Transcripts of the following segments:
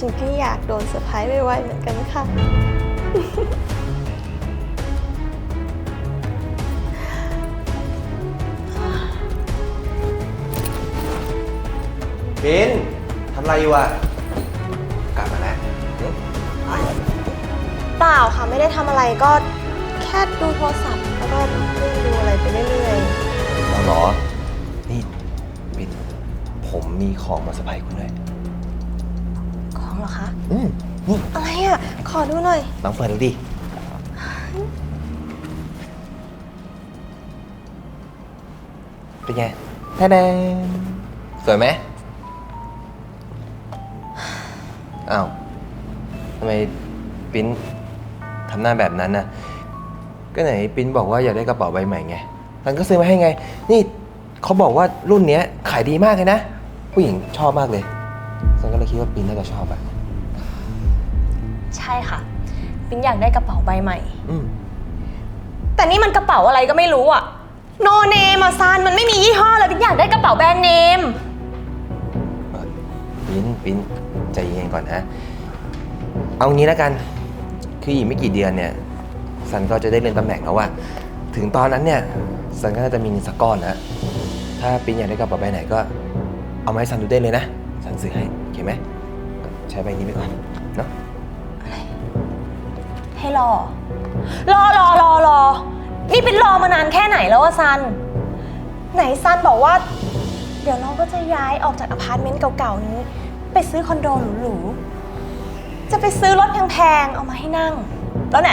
ฉันก็อยากโดนเซอร์ไพรส์ไวๆเหมือนกันค่ะ บินทำอะไรอยู่อะกลับมาแล้วหึเปล่าค่ะไม่ได้ทำอะไรก็แค่ดูโทรศัพท์ แล้วก็เลื่อนดูอะไรไปเรื่อยเอาเหรอ นี่ บิน ผมมีของมาสบายคุณด้วยๆของเหรอ คะ อืมนี่อะไรอะ ขอดูหน่อย ลองเปิดดูดิ เป็นไงแท้แดงสวยไหมอ้าวทำไมปิ้นทำหน้าแบบนั้นน่ะก็ไหนปิ้นบอกว่าอยากได้กระเป๋าใบใหม่ไงฉันก็ซื้อมาให้ไง นี่เขาบอกว่ารุ่นเนี้ยขายดีมากเลยนะ ผู้หญิงชอบมากเลยฉันก็เลยคิดว่าปิ้นน่าจะชอบอะ ใช่ค่ะ ปินอยากได้กระเป๋าใบใหม่ อืมแต่นี่มันกระเป๋าอะไรก็ไม่รู้อะโนเนมอะซานมันไม่มียี่ห้อเลยปินอยากได้กระเป๋าแบรนด์เนม เอ่อปิ้นปิ้นใจเย็นก่อนนะ เอางี้แล้วกัน คืออีกไม่กี่เดือนเนี่ย สันก็จะได้เลื่อนตำแหน่งแล้วว่า ถึงตอนนั้นเนี่ย สันก็น่าจะมีเงินสักก้อนแล้วถ้าปิ้นอยากได้กระเป๋าใบไหนก็ เอามาให้สันดูได้เลยนะ สันซื้อให้โอเคไหมใช้ใบนี้ไปก่อนเนาะ ให้รอ รอรอรอรอ นี่เป็นรอมานานแค่ไหนแล้วอะซัน ไหนซันบอกว่า เดี๋ยวเราก็จะย้ายออกจากอพาร์ตเมนต์เก่าๆนี้ ไปซื้อคอนโดหรูๆ จะไปซื้อรถแพงๆ เอามาให้นั่ง แล้วไหน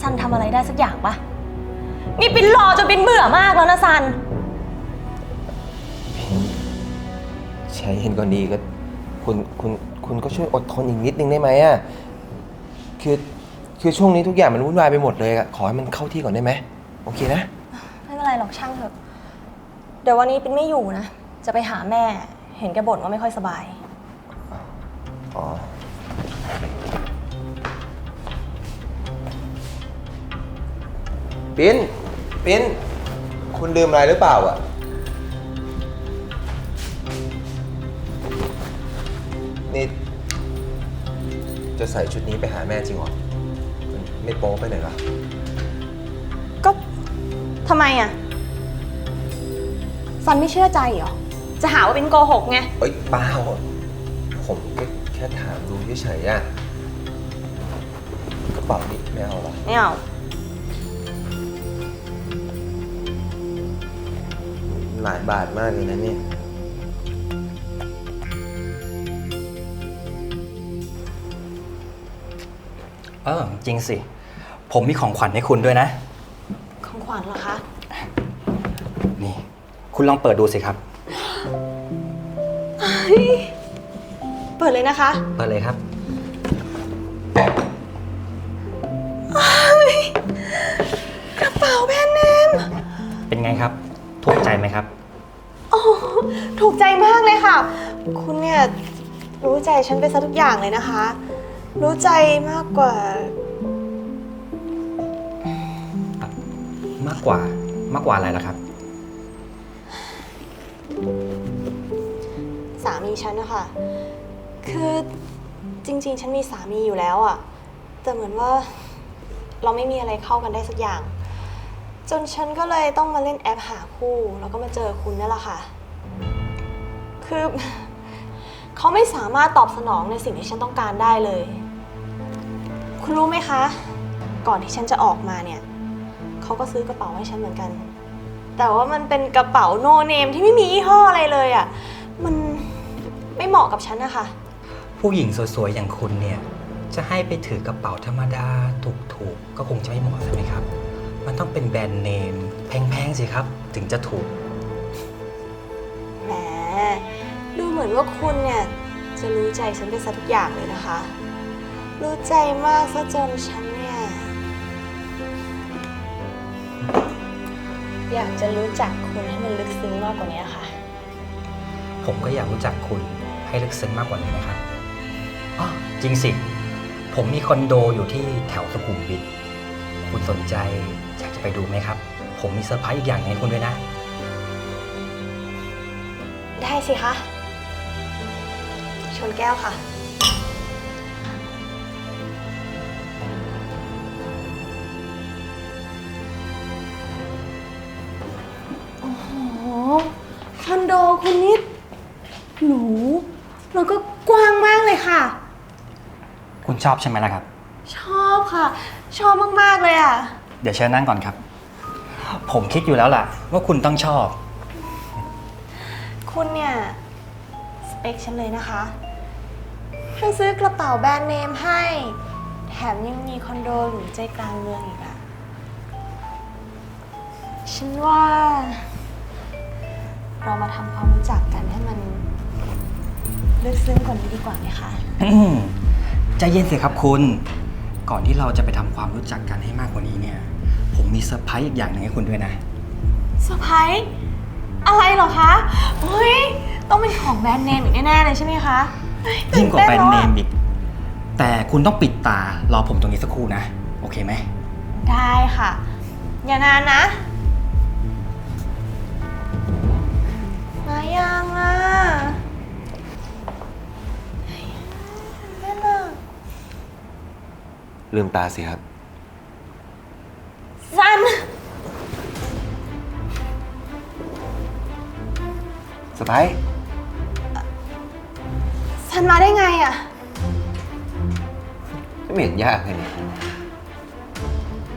ซันทำอะไรได้สักอย่างปะนี่เป็นรอจนเป็นเบื่อมากแล้วนะซัน ใช้เห็นก่อนดีก็คุณคุณคุณก็ช่วยอดทนอีกนิดนึงได้ไหมอะ คือ คือช่วงนี้ทุกอย่างมันวุ่นวายไปหมดเลยอะขอให้มันเข้าที่ก่อนได้ไหมโอเคนะ ไม่เป็นไรหรอกช่างเถอะ เดี๋ยววันนี้ปินไม่อยู่นะ จะไปหาแม่ เห็นแกบ่นว่าไม่ค่อยสบาย อ๋อ ปิ้น ปิ้น คุณลืมอะไรหรือเปล่าอะ นี่ จะใส่ชุดนี้ไปหาแม่จริงเหรอมัน ไม่โป๊ไปหน่อยเหรอก็ทำไมอะ ซันไม่เชื่อใจเหรอ จะหาว่าเป็นโกหกไง เอ้ยเปล่าผมก็แค่ถามดูเฉยๆอะกระเป๋านี่ไม่เอาเหรอไม่เอาหลายบาทมากเลยนะเนี่ยเออจริงสิ ผมมีของขวัญให้คุณด้วยนะ ของขวัญเหรอคะ นี่ คุณลองเปิดดูสิครับ เปิดเลยนะคะ เปิดเลยครับ กระเป๋าแบรนด์เนม เป็นไงครับ ถูกใจไหมครับ โอ้ถูกใจมากเลยค่ะ คุณเนี่ย รู้ใจฉันไปซะทุกอย่างเลยนะคะ รู้ใจมากกว่า มากกว่ามากกว่าอะไรล่ะครับ สามีฉันนะคะคือจริง ๆ ฉันมีสามีอยู่แล้วอะแต่เหมือนว่าเราไม่มีอะไรเข้ากันได้สักอย่าง จนฉันก็เลยต้องมาเล่นแอปหาคู่ แล้วก็มาเจอคุณนี่แหละค่ะ คือ เขาไม่สามารถตอบสนองในสิ่งที่ฉันต้องการได้เลย คุณรู้ไหมคะ ก่อนที่ฉันจะออกมาเนี่ย เขาก็ซื้อกระเป๋าให้ฉันเหมือนกัน แต่ว่ามันเป็นกระเป๋าโนเนมที่ไม่มียี่ห้ออะไรเลยอะ่ะ มันไม่เหมาะกับฉันนะคะ ผู้หญิงสวยๆ อย่างคุณเนี่ย จะให้ไปถือกระเป๋าธรรมดาถูกๆ ก็คงจะไม่เหมาะใช่ไหมครับ มันต้องเป็นแบรนด์เนมแพงๆสิครับ ถึงจะถูก แหม ดูเหมือนว่าคุณเนี่ย จะรู้ใจฉันไปซะทุกอย่างเลยนะคะ รู้ใจมากซะจนฉัน อยากจะรู้จักคุณให้มันลึกซึ้งมากกว่านี้ค่ะ ผมก็อยากรู้จักคุณให้ลึกซึ้งมากกว่านี้นะครับอ๋อจริงสิ ผมมีคอนโดอยู่ที่แถวสุขุมวิท คุณสนใจอยากจะไปดูไหมครับ ผมมีเซอร์ไพรส์อีกอย่างหนึงให้คุณด้วยนะ ได้สิคะ ชนแก้วค่ะ โดคุณนิดหรูแล้วก็กว้างมากเลยค่ะ คุณชอบใช่ไหมล่ะครับ ชอบค่ะ ชอบมากๆเลยอะ เดี๋ยวเชิญนั่งก่อนครับ ผมคิดอยู่แล้วล่ะ ว่าคุณต้องชอบ คุณเนี่ย สเปคฉันเลยนะคะฉันซื้อกระเป๋าแบรนด์เนมให้ แถมยังมีคอนโดหรูใจกลางเมืองอีกอะฉันว่า เรามาทำความรู้จักกันให้มันลึกซึ้งกว่านี้ดีกว่าไหมคะ อืมใจเย็นสิครับคุณ ก่อนที่เราจะไปทำความรู้จักกันให้มากกว่านี้เนี่ย ผมมีเซอร์ไพรส์อีกอย่างหนึ่งให้คุณด้วยนะ เซอร์ไพรส์อะไรเหรอคะเฮ้ยต้องเป็นของแบรนด์เนมอีกแน่ๆเลยใช่ไหมคะเฮ้ยิ่งกว่าแบรนด์เนมตื่ต้อีกแต่คุณต้องปิดตารอผมตรงนี้สักครู่นะ โอเคไหม ได้ค่ะ อย่านานนะ ยังอะเฮ้ยเล่นอะลืมตาสิครับซัน สไปร์ซันมาได้ไงอะไม่เห็นยากเลยนี่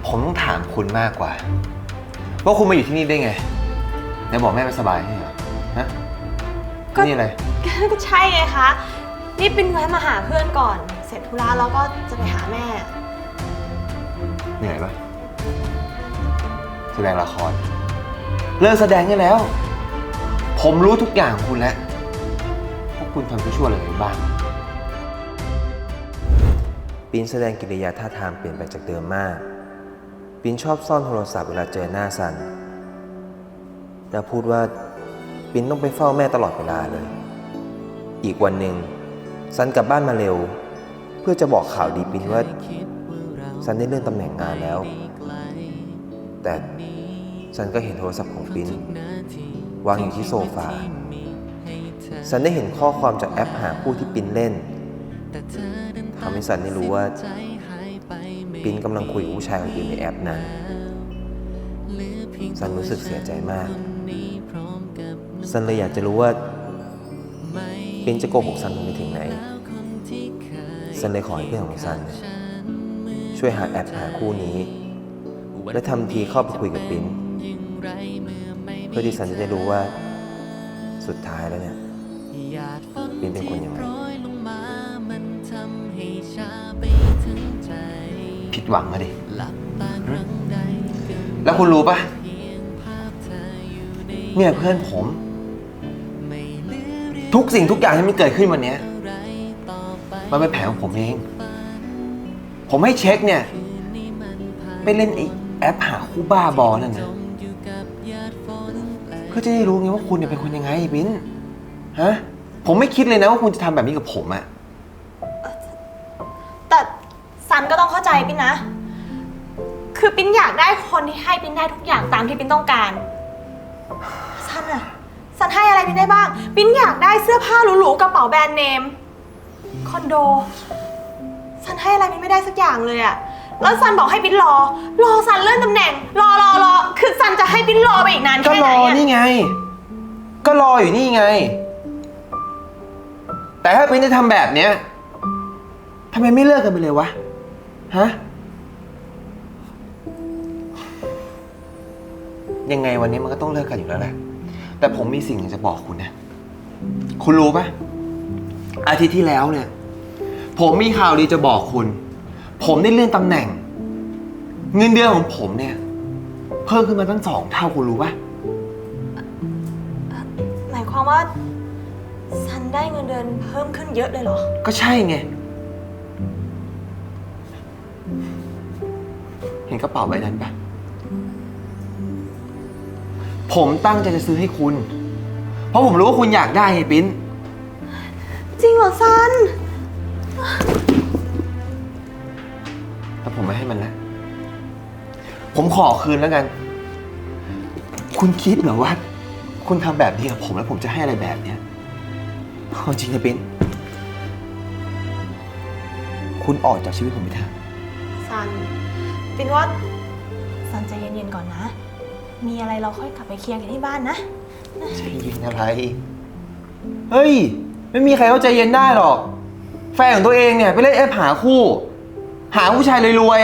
ผมต้องถามคุณมากกว่า ว่าคุณมาอยู่ที่นี่ได้ไงไหนบอกแม่ไม่สบายใช่เหรอฮะ ก็ นี่อะไร ก็ใช่ไงคะนี่เป็นแวะมาหาเพื่อนก่อน เสร็จธุระแล้วก็จะไปหาแม่ เหนื่อยปะแสดงละคร เลิกแสดงได้แล้ว ผมรู้ทุกอย่างของคุณแล้วว่าคุณทำชั่วอะไรไว้บ้าง ปินแสดงกิริยาท่าทางเปลี่ยนไปจากเดิมมาก ปินชอบซ่อนโทรศัพท์เวลาเจอหน้าซัน แล้วพูดว่า ปินต้องไปเฝ้าแม่ตลอดเวลาเลย อีกวันหนึ่งซันกลับบ้านมาเร็ว เพื่อจะบอกข่าวดีปินว่าซันได้เลื่อนตำแหน่งงานแล้ว แต่ซันก็เห็นโทรศัพท์ของปินวางอยู่ที่โซฟาซันได้เห็นข้อความจากแอปหาคู่ที่ปินเล่นทำให้ซันได้รู้ว่าปินกำลังคุยกับผู้ชายคนอื่นในแอปนั้นซันรู้สึกเสียใจมาก ซันเลยอยากจะรู้ว่าปินจะโกหกซันลงไปถึงไหนซันเลยขอให้เพื่อนของซัน ช่วยหาแอปหาคู่นี้ และทำทีเข้าไปคุยกับปิ้นเพื่อที่ซันจะได้รู้ว่าสุดท้ายแล้วเนี่ยปิ้นเป็นคนยังไงผิดหวังอะดิ แล้วคุณรู้ปะเนี่ยเพื่อนผม ทุกสิ่งทุกอย่างที่มันเกิดขึ้นวันเนี้ยมันเป็นแผนของผมเอง ผมให้เช็คเนี่ย ไปเล่นไอ้แอปหาคู่บ้าบอนั่นนะเพื่อจะได้รู้ไงว่าคุณเนี่ยเป็นคนยังไงบินฮะ ผมไม่คิดเลยนะว่าคุณจะทำแบบนี้กับผมอะแต่ซันก็ต้องเข้าใจปิ้นนะ คือปิ้นอยากได้คนที่ให้ปิ้นได้ทุกอย่างตามที่ปิ้นต้องการซันอะ ซันให้อะไรปิ้นได้บ้างปิ้นอยากได้เสื้อผ้าหรูๆกระเป๋าแบรนด์เนม คอนโดซันให้อะไรปิ้นไม่ได้สักอย่างเลยอะแล้วซันบอกให้ปิ้นรอ รอซันเลื่อนตำแหน่ง รอรอรอ คือซันจะให้ปิ้นรอไปอีกนานก็แค่รไหนออะนี่ไง ก็รออยู่นี่ไง แต่ถ้าเป็นจะทำแบบเนี้ยทำไมไม่เลิกกันไปเลยวะ ฮะ ยังไงวันนี้มันก็ต้องเลิกกันอยู่แล้วแหละ แต่ผมมีสิ่งหนึงจะบอกคุณนะ คุณรู้ปะอาทิตย์ที่แล้วเนี่ย ผมมีข่าวดีจะบอกคุณ ผมได้เลื่อนตำแหน่ง เงินเดือนของผมเนี่ย เพิ่มขึ้นมาตั้งสองเท่าคุณรู้ปะหมายความว่าซันได้เงินเดือนเพิ่มขึ้นเยอะเลยเหรอ ก็ใช่ไง เห็นกระเป๋าใบนั้นปะ ผมตั้งใจจะซื้อให้คุณ เพราะผมรู้ว่าคุณอยากได้ไงปิ้น จริงเหรอซัน แต่ผมไม่ให้มันแล้ว ผมขอคืนแล้วกัน คุณคิดเหรอว่า คุณทำแบบนี้กับผมแล้วผมจะให้อะไรแบบเนี้ยเอาจริงนะปิ้น คุณออกจากชีวิตผมไปเถอะ ซันปินว่าซันใจเย็นๆก่อนนะ มีอะไรเราค่อยกลับไปเคลียร์กันที่บ้านนะ ใจเย็นอะไร เฮ้ย ไม่มีใครเข้าใจเย็นได้หรอก แฟนของตัวเองเนี่ย ไปเล่นแอปหาคู่ หาผู้ชายรวย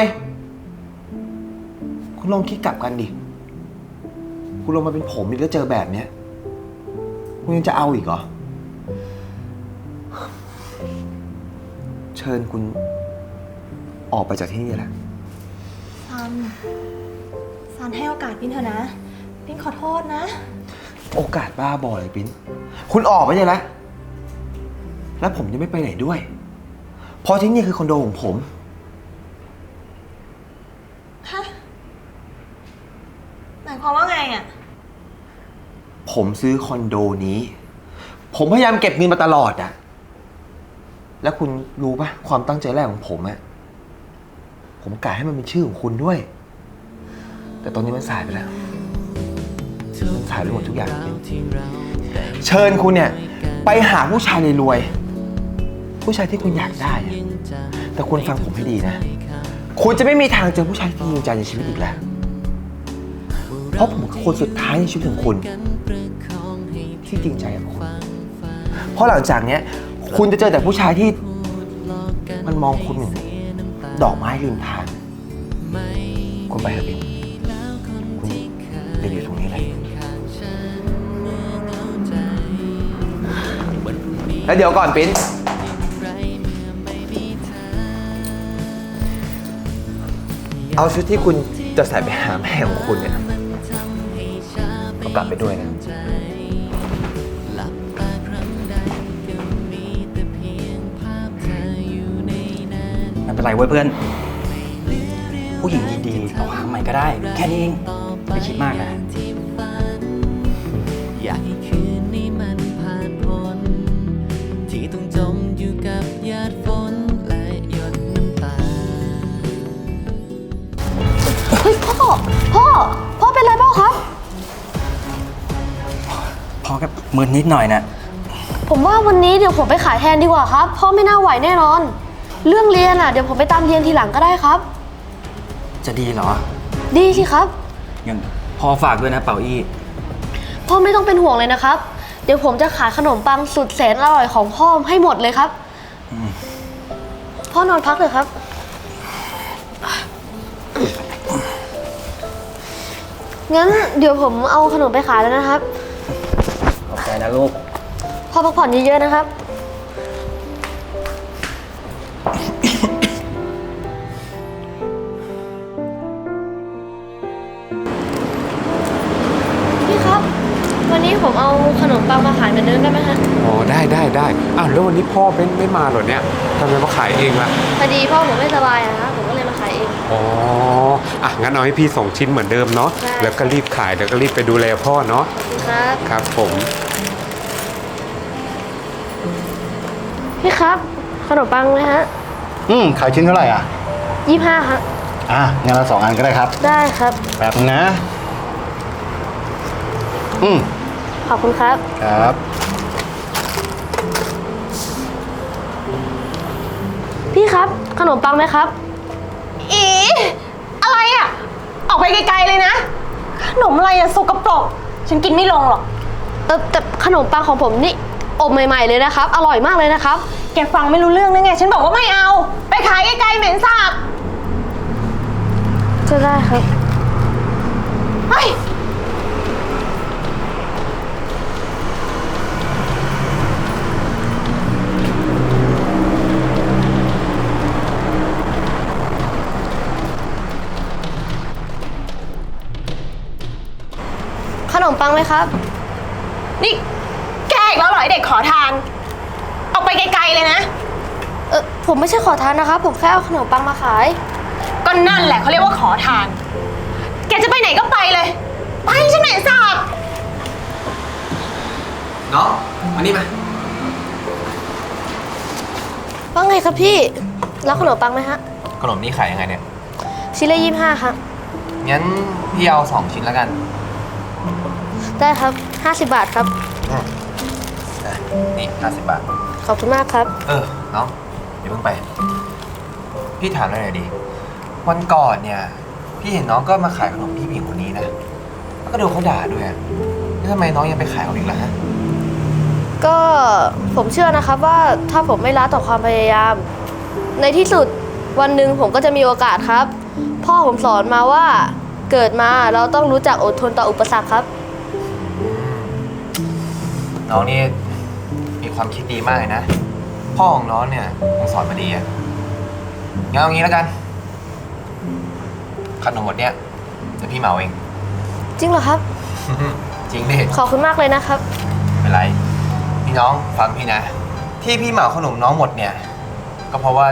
ๆ คุณลองคิดกลับกันดิ คุณลองมาเป็นผมดิแล้วเจอแบบเนี้ย คุณยังจะเอาอีกเหรอ เชิญคุณออกไปจากที่นี่แหละ ซัน ซันให้โอกาสปิ้นเถอะนะปิ้นขอโทษนะ โอกาสบ้าบอเลยปิ้น คุณออกไปเลยละแล้วผมจะไม่ไปไหนด้วย เพราะที่นี่คือคอนโดของผม ฮะ หมายความว่าไงอะผมซื้อคอนโดนี้ ผมพยายามเก็บเงินมาตลอดอะแล้วคุณรู้ปะความตั้งใจแรกของผมอะผมกะให้มันเป็นชื่อของคุณด้วย แต่ตอนนี้มันสายไปแล้ว มันสายไปหมดทุกอย่างจริงเชิญคุณเนี่ย ไปหาผู้ชายรวยๆผู้ชายที่คุณอยากได้อะแต่คุณฟังผมให้ดีนะ คุณจะไม่มีทางเจอผู้ชายที่จริงใจในชีวิตอีกแล้ว เพราะผมคือคนสุดท้ายในชีวิตของคุณ ที่จริงใจกับคุณเพราะหลังจากเนี้ย คุณจะเจอแต่ผู้ชายที่ มันมองคุณเหมือนดอกไม้ริมทางคุณไปเถอะบินคุณ จะอยู่ตรงนี้เลยแล้วเดี๋ยวก่อนปิ้นเอาชุดที่คุณจะใส่ไปหาแม่ของคุณเนี่ยเอากลับไปด้วยนะไม่เป็นไรเว้ยเพื่อน ผู้หญิงดีๆเราหาใหม่ก็ได้ แค่นี้เองไม่ คิดมากนะอยากให้คืนนี้มันผ่านพ้นที่ต้องจมอยู่กับหยาดฝนและหยดน้ำตาเฮ้ยพ่อ พ่อ พ่อเป็นไรเปล่าครับ พอกับมือนิดหน่อยนะผมว่าวันนี้เดี๋ยวผมไปขายแทนดีกว่าครับเพ่อไม่น่าไหวแน่นอน เรื่องเรียนอะเดี๋ยวผมไปตามเรียนทีหลังก็ได้ครับ จะดีเหรอ ดีสิครับ ยัง พอฝากด้วยนะเป่าอี้ พ่อไม่ต้องเป็นห่วงเลยนะครับ เดี๋ยวผมจะขายขนมปังสุดแสนอร่อยของพ่อให้หมดเลยครับ พ่อนอนพักเลยครับ งั้นเดี๋ยวผมเอาขนมไปขายแล้วนะครับ ขอบใจนะลูก พ่อพักผ่อนเยอะๆนะครับ นนี้ผมเอาขนมปังมาขายเหมือนเดิมได้ไหมฮะอ๋อได้ได้ได้อ้าวแล้ววันนี้พ่อไม่ไม่มาเหรอเนี่ยทำไมมาขายเองล่ะพอดีพ่อผมไม่สบายอะนะผมก็เลยมาขายเอง อ๋ออะงั้นเอาให้พี่ส่งชิ้นเหมือนเดิมเนาะได้ แล้วก็รีบขายแล้วก็รีบไปดูแลพ่อเนาะครับ ครับผมพี่ครับ ขนมปังไหมฮะอืมขายชิ้นเท่าไหร่อะ ยี่ห้าครับอะงั้นเราสองอันก็ได้ครับ ได้ครับแป๊บนึงนะ อืม ขอบคุณครับ ครับ พี่ครับ ขนมปังไหมครับ อี อะไรอะออกไปไกลๆเลยนะ ขนมอะไรอะสกปรก ฉันกินไม่ลงหรอก เออแต่ขนมปังของผมนี่อบใหม่ ๆ เลยนะครับ อร่อยมากเลยนะครับ แกฟังไม่รู้เรื่องนึงไง ฉันบอกว่าไม่เอา ไปขายไกลๆเหม็นสาบ จะได้ครับ เฮ้ย ขนมปังไหมครับ นี่แกอีกแล้วเหรอไอเด็กขอทาน ออกไปไกลๆเลยนะ เออผมไม่ใช่ขอทานนะครับ ผมแค่เอาขนมปังมาขาย ก็นั่นแหละเขาเรียกว่าขอทาน แกจะไปไหนก็ไปเลย ไปฉันเหม็นสาบน้องมานี่มาว่าไงครับพี่แล้วขนมปังไหมฮะ ขนมนี้ขายยังไงเนี่ย ชิ้นละยี่ห้าครับ งั้นพี่เอาสองชิ้นแล้วกัน ได้ครับห้าสิบบาทครับนี่ห้าสิบบาท ขอบคุณมากครับ เออ น้องอย่าเพิ่งไป พี่ถามหน่อยดิวันก่อนเนี่ย พี่เห็นน้องก็มาขายขนมพี่ผู้หญิงคนนี้นะ แล้วก็ก็โดนเขาด่าด้วยอะแล้วทำไมน้องยังไปขายเขาอีกล่ะฮะ ก็ผมเชื่อนะครับว่าถ้าผมไม่ละต่อความพยายาม ในที่สุดวันหนึ่งผมก็จะมีโอกาสครับ พ่อผมสอนมาว่าเกิดมาเราต้องรู้จักอดทนต่ออุปสรรคครับ น้องนี่มีความคิดดีมากเลยนะ พ่อของน้องเนี่ยคงสอนมาดีอะงั้นเอางี้แล้วกัน ขนมหมดเนี่ยเดี๋ยวพี่เหมาเอง จริงเหรอครับ จริงดิ ขอบคุณมากเลยนะครับ ไม่เป็นไรพี่น้องฟังพี่นะ ที่พี่เหมาขนมน้องหมดเนี่ย ก็เพราะว่า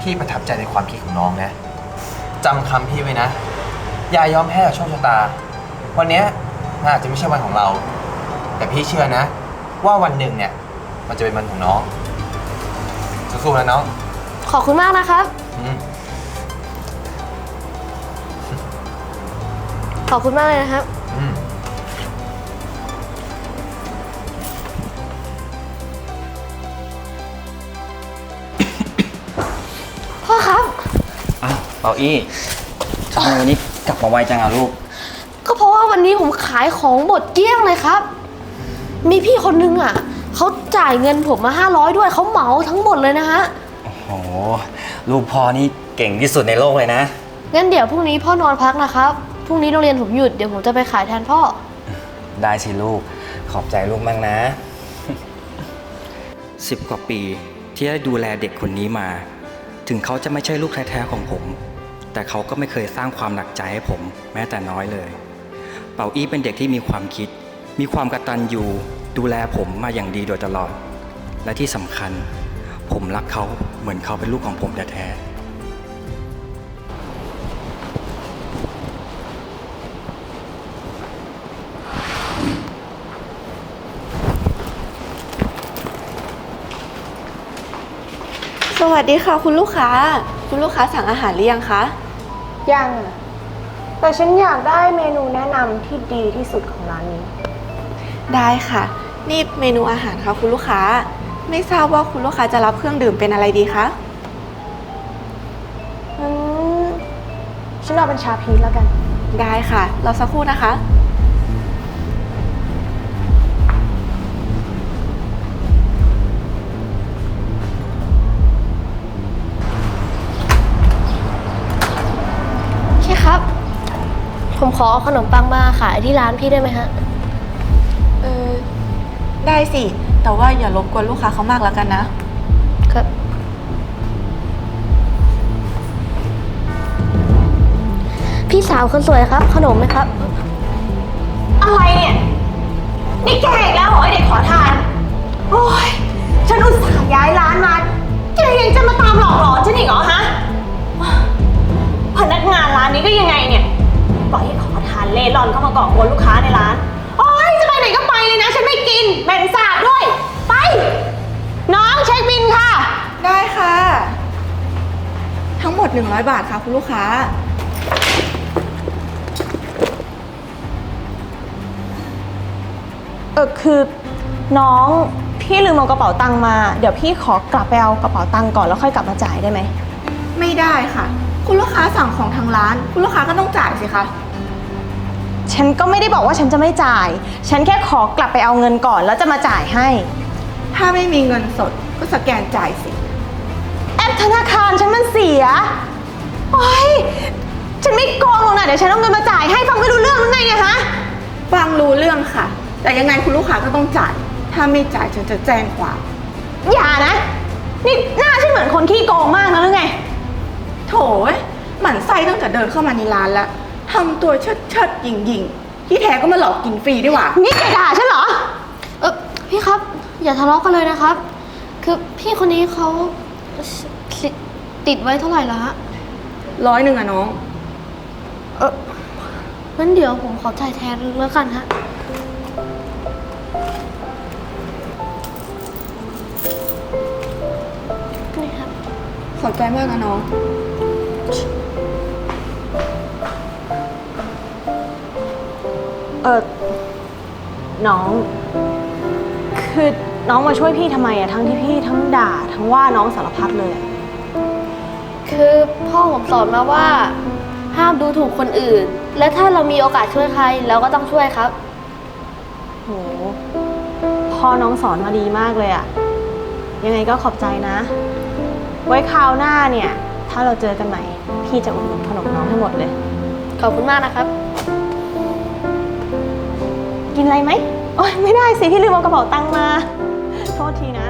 พี่ประทับใจในความคิดของน้องนะจำคำพี่ไว้นะ อย่ายอมแพ้กับโชคชะตา วันเนี้ยมันอาจจะไม่ใช่วันของเรา แต่พี่เชื่อนะ ว่าวันหนึ่งเนี่ย มันจะเป็นวันของน้อง สู้ๆนะน้องขอบคุณมากนะครับ อืมขอบคุณมากเลยนะครับ อืมพ่อครับ อ้าวเปาอี้ทำไมวันนี้กลับมาไวจังอะลูก ก็เพราะว่าวันนี้ผมขายของหมดเกลี้ยงเลยครับ มีพี่คนนึงอะเขาจ่ายเงินผมมา500ด้วยเขาเหมาทั้งหมดเลยนะฮะโอ้โหลูกพ่อนี่เก่งที่สุดในโลกเลยนะ งั้นเดี๋ยวพรุ่งนี้พ่อนอนพักนะครับพรุ่งนี้โรงเรียนผมหยุดเดี๋ยวผมจะไปขายแทนพ่อ ได้สิลูก ขอบใจลูกมากนะ สิบกว่าปีที่ได้ดูแลเด็กคนนี้มา ถึงเขาจะไม่ใช่ลูกแท้ๆของผม แต่เขาก็ไม่เคยสร้างความหนักใจให้ผม แม้แต่น้อยเลย เป่าอี้เป็นเด็กที่มีความคิด มีความกตัญญูดูแลผมมาอย่างดีโดยตลอด และที่สำคัญ ผมรักเขาเหมือนเขาเป็นลูกของผมแท้ๆสวัสดีค่ะ คุณลูกค้า คุณลูกค้าสั่งอาหารหรือยังคะ ยังอะแต่ฉันอยากได้เมนูแนะนำที่ดีที่สุดของร้านนี้ ได้ค่ะ นี่เมนูอาหารค่ะคุณลูกค้า ไม่ทราบว่าคุณลูกค้าจะรับเครื่องดื่มเป็นอะไรดีคะอืมฉันเอาเป็นชาพีชแล้วกัน ได้ค่ะรอสักครู่นะคะใช่ครับ ผมขอเอาขนมปังมาขายที่ร้านพี่ได้ไหมฮะเออ ได้สิ แต่ว่าอย่ารบกวนลูกค้าเขามากแล้วกันนะ ครับ พี่สาวคนสวยครับ ขนมไหมครับ อะไรเนี่ย นี่แกอีกแล้วเหรอไอเด็กขอทาน โอ้ยฉันอุตส่าห์ย้ายร้านมา แกยังจะมาตามหลอกหลอนฉันอีกเหรอฮะ พนักงานร้านนี้ก็ยังไงเนี่ย ปล่อยให้ขอทานเล่ร่อนเข้ามาก่อกวนลูกค้าในร้าน โอ้ยจะไปไหนก็ไปเลย นะฉันไม่กินแบ่งสาดด้วย ไป น้องเช็คบินค่ะ ได้ค่ะ ทั้งหมด 100 บาทค่ะคุณลูกค้า เออคือน้องพี่ลืมเอากระเป๋าตังค์มา เดี๋ยวพี่ขอกลับไปเอากระเป๋าตังค์ก่อนแล้วค่อยกลับมาจ่ายได้ไหม ไม่ได้ค่ะ คุณลูกค้าสั่งของทางร้าน คุณลูกค้าก็ต้องจ่ายสิคะ ฉันก็ไม่ได้บอกว่าฉันจะไม่จ่าย ฉันแค่ขอกลับไปเอาเงินก่อนแล้วจะมาจ่ายให้ ถ้าไม่มีเงินสดก็สแกนจ่ายสิ แอปธนาคารฉันมันเสีย โอ้ยฉันไม่โกงหรอกนะเดี๋ยวฉันเอาเงินมาจ่ายให้ฟังไม่รู้เรื่องหรือไงเนี่ยฮะ ฟังรู้เรื่องค่ะ แต่ยังไงคุณลูกค้าก็ต้องจ่าย ถ้าไม่จ่ายฉันจะแจ้งความ อย่านะ นี่หน้าฉันเหมือนคนขี้โกงมากนะหรือไง โถยหมั่นไส้ตั้งแต่เดินเข้ามาในร้านแล้ว ทำตัวเชิดเชิดๆหยิงยิงๆที่แท้ก็มาหลอกกินฟรีดีกว่า นี่แกด่าฉันเหรอ เออพี่ครับ อย่าทะเลาะกันเลยนะครับ คือพี่คนนี้เขาสิติดไว้เท่าไหร่ละฮะร้อยหนึ่งอะน้อง เอองั้นเดี๋ยวผมขอจ่ายแทนแล้วกันฮะ นี่ครับ ขอบใจมากนะน้อง เออน้อง คือน้องมาช่วยพี่ทำไมอะทั้งที่พี่ทั้งด่า ทั้งว่าน้องสารพัดเลยอะคือพ่อผมสอนมาว่า ห้ามดูถูกคนอื่น และถ้าเรามีโอกาสช่วยใครเราก็ต้องช่วยครับ โหพ่อน้องสอนมาดีมากเลยอะยังไงก็ขอบใจนะ ไว้คราวหน้าเนี่ย ถ้าเราเจอกันใหม่ พี่จะอุดหนุนขนมน้องให้หมดเลย ขอบคุณมากนะครับ กินอะไรไหมโอ๊ยไม่ได้สิพี่ลืมเอากระเป๋าตังค์มา โทษทีนะ